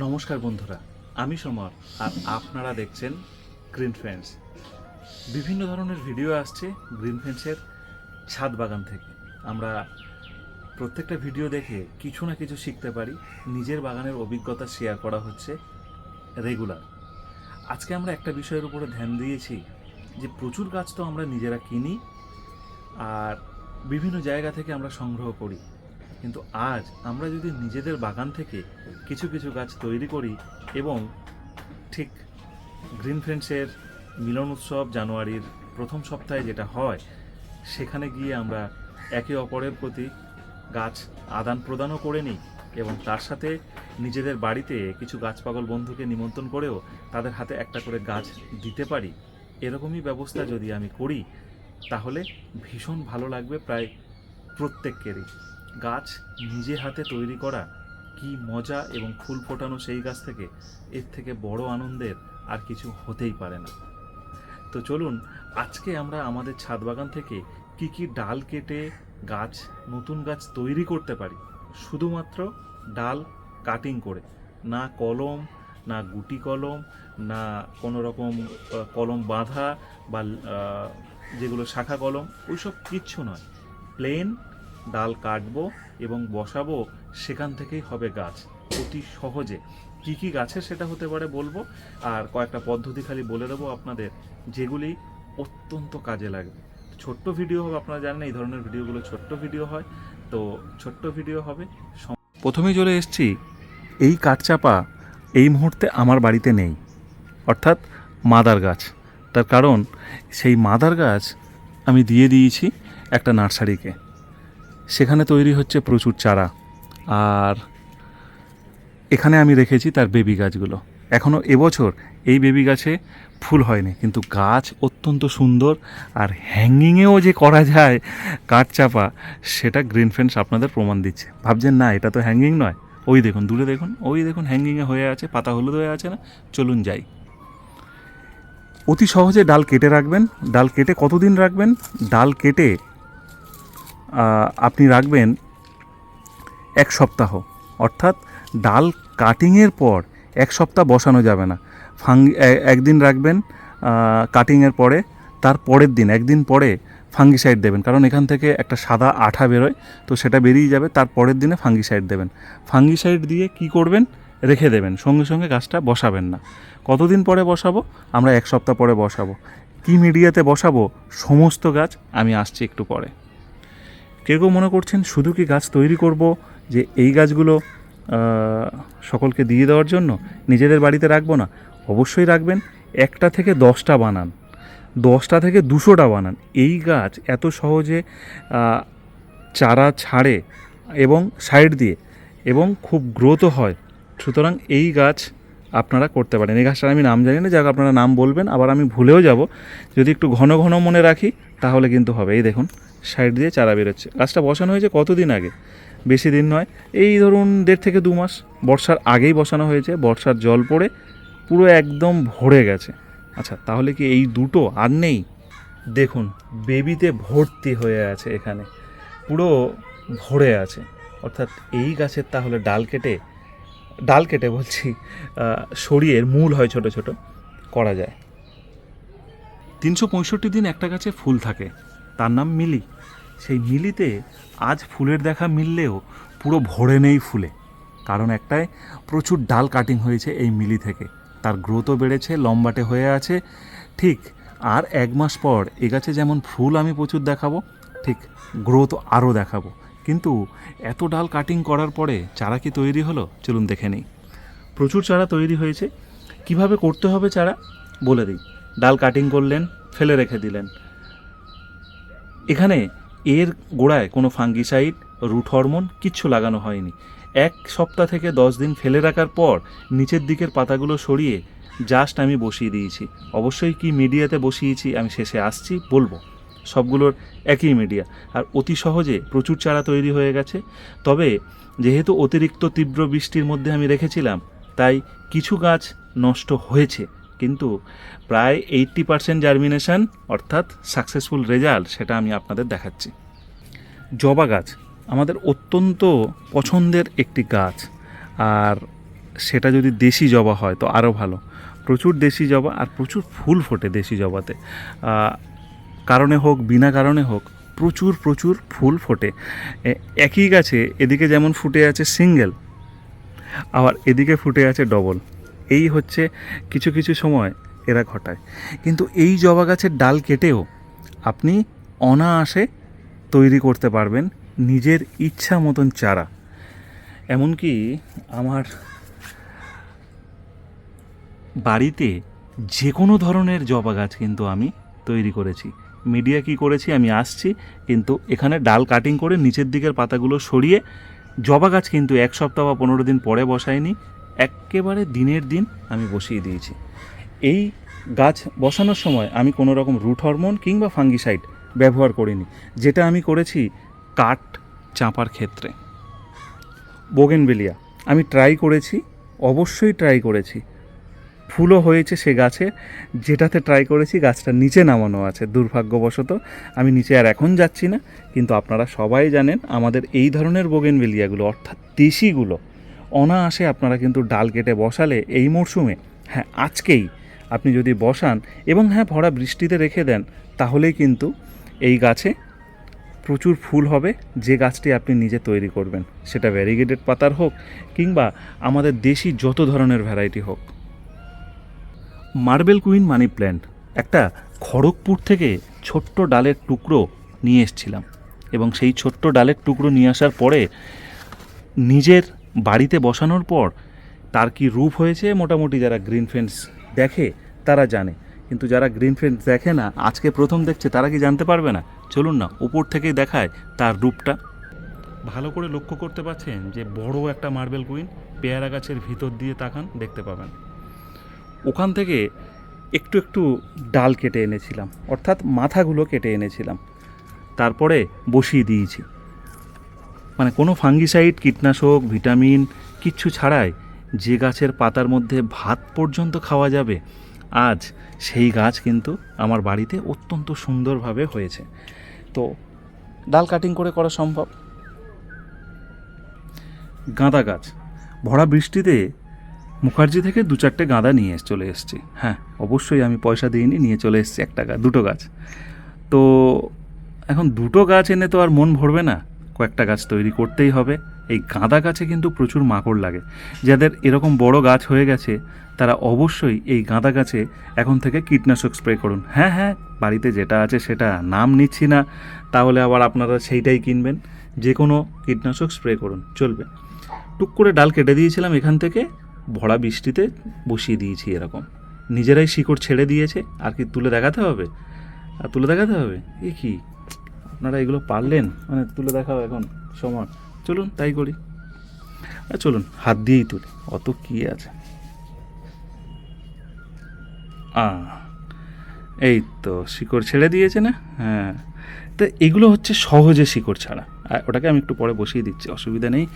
নমস্কার বন্ধুরা, আমি সমর আর আপনারা দেখছেন গ্রিন ফ্রেন্ডস বিভিন্ন ধরনের ভিডিও আসছে গ্রিন ফ্রেন্ডসের ছাদ বাগান থেকে। আমরা প্রত্যেকটা ভিডিও দেখে কিছু না কিছু শিখতে পারি, নিজের বাগানের অভিজ্ঞতা শেয়ার করা হচ্ছে রেগুলার আজকে আমরা একটা বিষয়ের উপরে ধ্যান দিয়েছি যে প্রচুর গাছ তো আমরা নিজেরা কিনি আর বিভিন্ন জায়গা থেকে আমরা সংগ্রহ করি। কিন্তু আজ আমরা যদি নিজেদের বাগান থেকে কিছু কিছু গাছ তৈরি করি এবং ঠিক গ্রিন ফ্রেন্ডসের মিলন উৎসব জানুয়ারির প্রথম সপ্তাহে যেটা হয়, সেখানে গিয়ে আমরা একে অপরের প্রতি গাছ আদান প্রদানও করে নিই এবং তার সাথে নিজেদের বাড়িতে কিছু গাছ পাগল বন্ধুকে নিমন্ত্রণ করেও তাদের হাতে একটা করে গাছ দিতে পারি। এরকমই ব্যবস্থা যদি আমি করি, তাহলে ভীষণ ভালো লাগবে প্রায় প্রত্যেককেরই গাছ নিজে হাতে তৈরি করা কি মজা এবং ফুল ফোটানো সেই গাছ থেকে? এর থেকে বড় আনন্দের আর কিছু হতেই পারে না। তো চলুন, আজকে আমরা আমাদের ছাদ বাগান থেকে কি কি ডাল কেটে গাছ, নতুন গাছ তৈরি করতে পারি? শুধুমাত্র ডাল কাটিং করে, না কলম, না গুটি কলম, না কোনো রকম কলম বাঁধা বা যেগুলো শাখা কলম, ওইসব কিচ্ছু নয়। প্লেন ডাল কাটবো এবং বসাবো, সেখান থেকেই হবে গাছ। অতি সহজে। কি কি গাছের সেটা হতে পারে বলব? আর কয়েকটা পদ্ধতি খালি বলে দেবো আপনাদের, যেগুলি অত্যন্ত কাজে লাগবে। ছোট্ট ভিডিও হবে, আপনারা জানেন এই ধরনের ভিডিওগুলো ছোট্ট ভিডিও হয়। তো ছোট্ট ভিডিও হবে প্রথমেই চলে এসছি, এই কাঠচাপা এই মুহূর্তে আমার বাড়িতে নেই। অর্থাৎ মাদার গাছ। তার কারণ, সেই মাদার গাছ আমি দিয়ে দিয়েছি একটা নার্সারিকে। সেখানে তৈরি হচ্ছে প্রচুর চারা। আর এখানে আমি রেখেছি তার বেবি গাছগুলো। এখনও এবছর এই বেবি গাছে ফুল হয়নি, কিন্তু গাছ অত্যন্ত সুন্দর আর হ্যাঙ্গিংয়েও যে করা যায় কাঠ চাপা, সেটা গ্রিন ফ্রেন্ডস আপনাদের প্রমাণ দিচ্ছে। ভাবছেন, না, এটা তো হ্যাঙ্গিং নয়। ওই দেখুন, দূরে দেখুন, ওই দেখুন হ্যাঙ্গিংয়ে হয়ে আছে, পাতা হলুদ হয়ে আছে না? চলুন যাই। অতি সহজে ডাল কেটে রাখবেন। ডাল কেটে কতদিন রাখবেন? ডাল কেটে আপনি রাখবেন এক সপ্তাহ। অর্থাৎ ডাল কাটিংয়ের পর এক সপ্তাহ বসানো যাবে না। ফাঙ্গি একদিন রাখবেন কাটিংয়ের পরে, তার পরের দিন, একদিন পরে ফাঙ্গিসাইড দেবেন। কারণ এখান থেকে একটা সাদা আঠা বেরোয়, তো সেটা বেরিয়ে যাবে, তার পরের দিনে ফাঙ্গিসাইড দেবেন। ফাঙ্গিসাইড দিয়ে কি করবেন? রেখে দেবেন, সঙ্গে সঙ্গে গাছটা বসাবেন না। কতদিন পরে বসাবো? আমরা এক সপ্তাহ পরে বসাবো। কি মিডিয়াতে বসাবো? সমস্ত গাছ, আমি আসছি একটু পরে। কেউ কেউ মনে করছেন, শুধু কি গাছ তৈরি করব যে এই গাছগুলো সকলকে দিয়ে দেওয়ার জন্য? নিজেদের বাড়িতে রাখব না? অবশ্যই রাখবেন। একটা থেকে দশটা বানান। দশটা থেকে দুশোটা বানান। এই গাছ এত সহজে চারা ছাড়ে এবং সাইড দিয়ে এবং খুব গ্রোথও হয়। সুতরাং এই গাছ আপনারা করতে পারেন। এই গাছটার আমি নাম জানি না, যাক আপনারা নাম বলবেন, আবার আমি ভুলেও যাব। যদি একটু ঘন ঘন মনে রাখি, তাহলে কিন্তু হবে। এই দেখুন সাইড দিয়ে চারা বেরোচ্ছে। গাছটা বসানো হয়েছে কতদিন আগে? বেশি দিন নয়, এই ধরুন দেড় থেকে দু মাস। বর্ষার আগেই বসানো হয়েছে, বর্ষার জল পড়ে পুরো একদম ভরে গেছে। আচ্ছা তাহলে কি এই দুটো আর নেই? দেখুন, বেবিতে ভর্তি হয়ে আছে এখানে, পুরো ভরে আছে। অর্থাৎ এই গাছের তাহলে ডাল কেটে ডাল কেটে বলছি সরিয়ে মূল হয় ছোট ছোট, করা যায়। তিনশো পঁয়ষট্টি দিন একটা গাছে ফুল থাকে। তার নাম মিলি। সেই মিলিতে আজ ফুলের দেখা মিললেও পুরো ভরে নেই ফুলে। কারণ একটাই প্রচুর ডাল কাটিং হয়েছে এই মিলি থেকে। তার গ্রোথও বেড়েছে, লম্বাটে হয়ে আছে। ঠিক আর এক মাস পর এ গাছে যেমন ফুল আমি প্রচুর দেখাবো, ঠিক গ্রোথ আরও দেখাবো। কিন্তু এত ডাল কাটিং করার পরে চারা কি তৈরি হলো? চলুন দেখে নিই। প্রচুর চারা তৈরি হয়েছে। কীভাবে করতে হবে চারা? বলে দিই। ডাল কাটিং করলেন, ফেলে রেখে দিলেন। এখানে এর গোড়ায় কোনো ফাঙ্গিসাইড, রুট হরমোন কিচ্ছু লাগানো হয়নি। এক সপ্তাহ থেকে দশ দিন ফেলে রাখার পর নিচের দিকের পাতাগুলো সরিয়ে জাস্ট আমি বসিয়ে দিয়েছি। অবশ্যই কি মিডিয়াতে বসিয়েছি আমি শেষে আসছি, বলব। সবগুলোর একই মিডিয়া। আর অতি সহজে প্রচুর চারা তৈরি হয়ে গেছে। তবে যেহেতু অতিরিক্ত তীব্র বৃষ্টির মধ্যে আমি রেখেছিলাম, তাই কিছু গাছ নষ্ট হয়েছে। কিন্তু প্রায় এইট্টি পার্সেন্ট জার্মিনেশন অর্থাৎ সাকসেসফুল রেজাল্ট সেটা আমি আপনাদের দেখাচ্ছি। জবা গাছ, আমাদের অত্যন্ত পছন্দের একটি গাছ। আর সেটা যদি দেশি জবা হয়, তো আরও ভালো। প্রচুর দেশি জবা আর প্রচুর ফুল ফোটে দেশি জবাতে। কারণে হোক, বিনা কারণে হোক, প্রচুর প্রচুর ফুল ফোটে। একই গাছে এদিকে যেমন ফুটে আছে সিঙ্গেল, আবার এদিকে ফুটে আছে ডবল। এই হচ্ছে কিছু কিছু সময় এরা ঘটায়। কিন্তু এই জবা গাছের ডাল কেটেও আপনি অনায়াসে তৈরি করতে পারবেন নিজের ইচ্ছা মতন চারা। এমনকি আমার বাড়িতে যে কোনো ধরনের জবা গাছ কিন্তু আমি তৈরি করেছি। মিডিয়া কি করেছি? আমি আসছি, কিন্তু এখানে ডাল কাটিং করে নিচের দিকের পাতাগুলো সরিয়ে জবা গাছ কিন্তু এক সপ্তাহ বা পনেরো দিন পরে বসাইনি একেবারে দিনের দিন আমি বসিয়ে দিয়েছি। এই গাছ বসানোর সময় আমি কোনো রকম রুট হরমোন কিংবা ফাঙ্গিসাইড ব্যবহার করিনি, যেটা আমি করেছি কাঠ চাঁপার ক্ষেত্রে। বোগেনবেলিয়া আমি ট্রাই করেছি, অবশ্যই ট্রাই করেছি। ফুলও হয়েছে সে গাছে, যেটাতে ট্রাই করেছি, গাছটা নিচে নামানো আছে। দুর্ভাগ্যবশত আমি নিচে আর এখন যাচ্ছি না, কিন্তু আপনারা সবাই জানেন আমাদের এই ধরনের বোগেনবেলিয়াগুলো অর্থাৎ দেশিগুলো অনায়াসে আপনারা কিন্তু ডাল কেটে বসালে এই মরশুমে হ্যাঁ আজকেই আপনি যদি বসান এবং হ্যাঁ ভরা বৃষ্টিতে রেখে দেন, তাহলেই কিন্তু এই গাছে প্রচুর ফুল হবে, যে গাছটি আপনি নিজে তৈরি করবেন, সেটা ভ্যারিগেটেড পাতার হোক কিংবা আমাদের দেশি যত ধরনের ভ্যারাইটি হোক। মার্বেল কুইন মানি প্ল্যান্ট একটা খড়গপুর থেকে ছোট্ট ডালের টুকরো নিয়ে এসছিলাম এবং সেই ছোট্ট ডালের টুকরো নিয়ে আসার পরে নিজের বাড়িতে বসানোর পর তার কি রূপ হয়েছে? মোটামুটি যারা গ্রিন ফেন্স দেখে, তারা জানে। কিন্তু যারা গ্রিন ফেন্স দেখে না, আজকে প্রথম দেখছে, তারা কি জানতে পারবে না? চলুন না, উপর থেকেই দেখায় তার রূপটা। ভালো করে লক্ষ্য করতে পারছেন যে বড় একটা মার্বেল কুইন পেয়ারা গাছের ভিতর দিয়ে তাকান, দেখতে পাবেন। ওখান থেকে একটু একটু ডাল কেটে এনেছিলাম, অর্থাৎ মাথাগুলো কেটে এনেছিলাম। তারপরে বসিয়ে দিয়েছি। মানে কোনো ফাঙ্গিসাইড, কীটনাশক, ভিটামিন কিচ্ছু ছাড়াই যে গাছের পাতার মধ্যে ভাত পর্যন্ত খাওয়া যাবে। আজ সেই গাছ কিন্তু আমার বাড়িতে অত্যন্ত সুন্দরভাবে হয়েছে। তো ডাল কাটিং করে করা সম্ভব? গাঁদা গাছ। ভরা বৃষ্টিতে মুখার্জি থেকে দু চারটে গাঁদা নিয়ে চলে এসেছি। হ্যাঁ অবশ্যই আমি পয়সা দিইনি, নিয়ে চলে এসেছি একটা গাছ দুটো গাছ। তো এখন দুটো গাছ এনে তো আর মন ভরবে না। কয়েকটা গাছ তৈরি করতেই হবে। এই গাঁদা গাছে কিন্তু প্রচুর মাকড় লাগে। যাদের এরকম বড় গাছ হয়ে গেছে, তারা অবশ্যই এই গাঁদা গাছে এখন থেকে কীটনাশক স্প্রে করুন। হ্যাঁ হ্যাঁ বাড়িতে যেটা আছে সেটা, নাম নিচ্ছি না, তাহলে আবার আপনারা সেইটাই কিনবেন। যে কোনো কীটনাশক স্প্রে করুন, চলবে। টুক করে ডাল কেটে দিয়েছিলাম এখান থেকে, ভরা বৃষ্টিতে বসিয়ে দিয়েছি এরকম। নিজেরাই শিকড় ছেড়ে দিয়েছে, আর কি তুলে দেখাতে হবে? আর তুলে দেখাতে হবে? এ কি? আপনারা এগুলো পারলেন? মানে তুলে দেখাও এখন সময়। চলুন, তাই করি। চলুন, হাত দিয়েই তুলি। অত কি আছে? আ এই তো, শিকড় ছেড়ে দিয়েছে না? হ্যাঁ। তো এগুলো হচ্ছে সহজে শিকড় ছাড়া। ওটাকে আমি একটু পরে বসিয়ে দিচ্ছি, অসুবিধা নেই।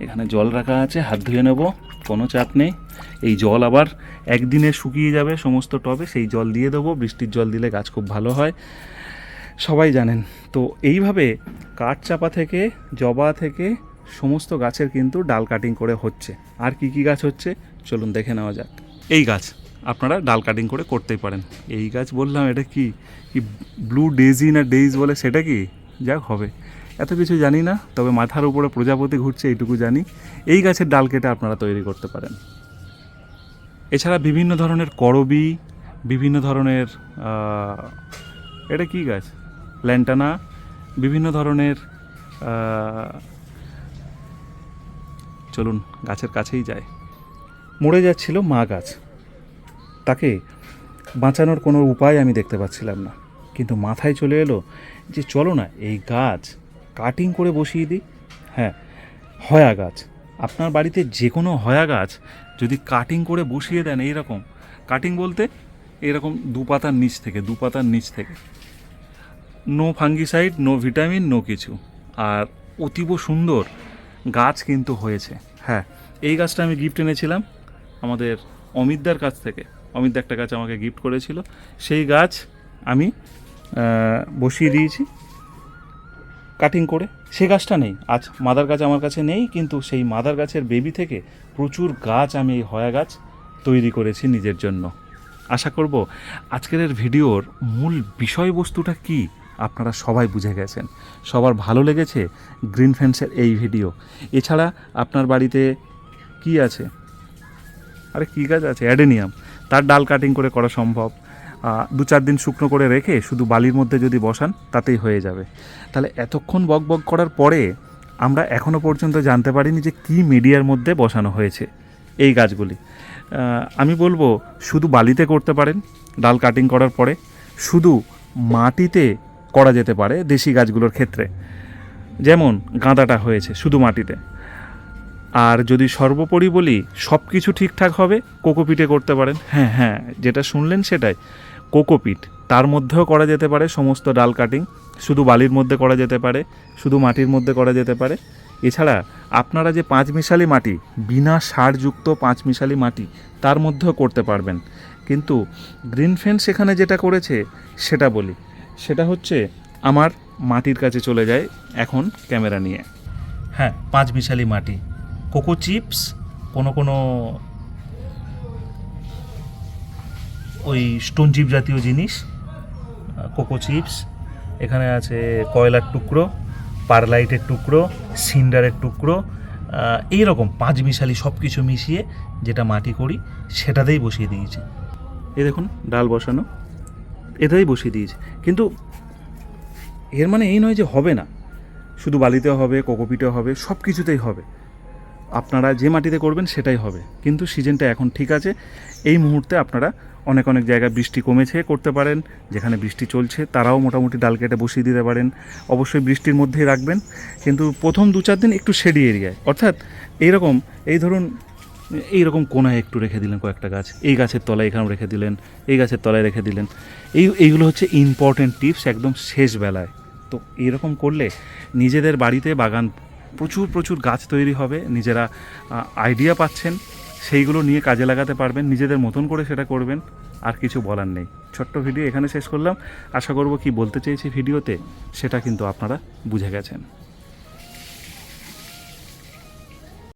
এখানে জল রাখা আছে, হাত ধুয়ে নেব, কোনো চাপ নেই। এই জল আবার একদিনে শুকিয়ে যাবে সমস্ত টবে, সেই জল দিয়ে দেবো। বৃষ্টির জল দিলে গাছ খুব ভালো হয়। সবাই জানেন। তো এইভাবে কাঠ চাপা থেকে, জবা থেকে সমস্ত গাছের কিন্তু ডাল কাটিং করে হচ্ছে। আর কি কি গাছ হচ্ছে? চলুন দেখে নেওয়া যাক। এই গাছ আপনারা ডাল কাটিং করে করতেই পারেন। এই গাছ বললাম, এটা কি? কি ব্লু ডেজি না ডেইজ বলে সেটা কি? যাক হবে। এত কিছু জানি না, তবে মাথার উপরে প্রজাপতি ঘুরছে, এইটুকু জানি। এই গাছের ডাল কেটে আপনারা তৈরি করতে পারেন। এছাড়া বিভিন্ন ধরনের করবি, বিভিন্ন ধরনের এটা কি গাছ? ল্যান্টানা, বিভিন্ন ধরনের চলুন গাছের কাছেই যায় মরে যাচ্ছিল মা গাছ। তাকে বাঁচানোর কোনো উপায় আমি দেখতে পাচ্ছিলাম না। কিন্তু মাথায় চলে এলো যে চলো না, এই গাছ কাটিং করে বসিয়ে দিই। হ্যাঁ হয়া গাছ। আপনার বাড়িতে যে কোনো হয়া গাছ যদি কাটিং করে বসিয়ে দেন এইরকম। কাটিং বলতে এরকম দু পাতার নিচ থেকে, দু পাতার নিচ থেকে। No fungicide, no vitamin, no কিছু। আর অতীব সুন্দর গাছ কিন্তু হয়েছে। হ্যাঁ এই গাছটা আমি গিফট এনেছিলাম আমাদের অমিতদার কাছ থেকে। অমিতদা একটা গাছ আমাকে গিফট করেছিল। সেই গাছ আমি বসিয়ে দিয়েছি। কাটিং করে। সে গাছটা নেই। আজ মাদার গাছ আমার কাছে নেই, কিন্তু সেই মাদার গাছের বেবি থেকে প্রচুর গাছ আমি এই হয়া গাছ তৈরি করেছি নিজের জন্য। আশা করব আজকের ভিডিওর মূল বিষয়বস্তুটা কি? আপনারা সবাই বুঝে গেছেন। সবার ভালো লেগেছে গ্রিন ফেন্সের এই ভিডিও। এছাড়া আপনার বাড়িতে কি আছে? আরে কী গাছ আছে? অ্যাডেনিয়াম। তার ডাল কাটিং করে করা সম্ভব। দু চার দিন শুকনো করে রেখে শুধু বালির মধ্যে যদি বসান, তাতেই হয়ে যাবে। তাহলে এতক্ষণ বক বক করার পরে আমরা এখনও পর্যন্ত জানতে পারিনি যে কী মিডিয়ার মধ্যে বসানো হয়েছে এই গাছগুলি। আমি বলব, শুধু বালিতে করতে পারেন, ডাল কাটিং করার পরে। শুধু মাটিতে করা যেতে পারে দেশি গাছগুলোর ক্ষেত্রে। যেমন গাঁদাটা হয়েছে শুধু মাটিতে। আর যদি সর্বোপরি বলি সব কিছু ঠিকঠাক হবে কোকোপিটে করতে পারেন। হ্যাঁ হ্যাঁ যেটা শুনলেন সেটাই। কোকোপিট তার মধ্যেও করা যেতে পারে সমস্ত ডাল কাটিং। শুধু বালির মধ্যে করা যেতে পারে, শুধু মাটির মধ্যে করা যেতে পারে। এছাড়া আপনারা যে পাঁচ মিশালি মাটি, বিনা সারযুক্ত পাঁচ মিশালি মাটি, তার মধ্যেও করতে পারবেন। কিন্তু গ্রিন ফেন্স সেখানে যেটা করেছে, সেটা বলি। সেটা হচ্ছে আমার মাটির কাছে চলে যায় এখন ক্যামেরা নিয়ে। হ্যাঁ পাঁচ মিশালি মাটি। কোকো চিপস কোনো কোনো ওই স্টোন চিপ জাতীয় জিনিস কোকো চিপস এখানে আছে কয়লার টুকরো পারলাইটের টুকরো সিন্ডারের টুকরো আহ, এইরকম পাঁচ মিশালি সব কিছু মিশিয়ে যেটা মাটি করি সেটাতেই বসিয়ে দিয়েছি। এ দেখুন ডাল বসানো। এটাই বসিয়ে দিয়েছে। কিন্তু এর মানে এই নয় যে হবে না। শুধু বালিতে হবে কোকোপিটে হবে সব কিছুতেই হবে। আপনারা যে মাটিতে করবেন সেটাই হবে। কিন্তু সিজনটা এখন ঠিক আছে। এই মুহূর্তে আপনারা অনেক অনেক জায়গায় বৃষ্টি কমেছে করতে পারেন, যেখানে বৃষ্টি চলছে, তারাও মোটামুটি ডাল কেটে বসিয়ে দিতে পারেন। অবশ্যই বৃষ্টির মধ্যেই রাখবেন। কিন্তু প্রথম দু চার দিন একটু শেডি এরিয়ায় অর্থাৎ এইরকম, এই ধরুন এইরকম কোনায় একটু রেখে দিলেন কয়েকটা গাছ। এই গাছের তলায় এখানে রেখে দিলেন, এই গাছের তলায় রেখে দিলেন। এই, এইগুলো হচ্ছে ইম্পর্টেন্ট টিপস একদম শেষ বেলায়। তো এরকম করলে নিজেদের বাড়িতে বাগান, প্রচুর প্রচুর গাছ তৈরি হবে, নিজেরা আইডিয়া পাচ্ছেন, সেইগুলো নিয়ে কাজে লাগাতে পারবেন, নিজেদের মতন করে সেটা করবেন, আর কিছু বলার নেই। ছোট্ট ভিডিও এখানে শেষ করলাম। আশা করব কি বলতে চেয়েছি ভিডিওতে, সেটা কিন্তু আপনারা বুঝে গেছেন।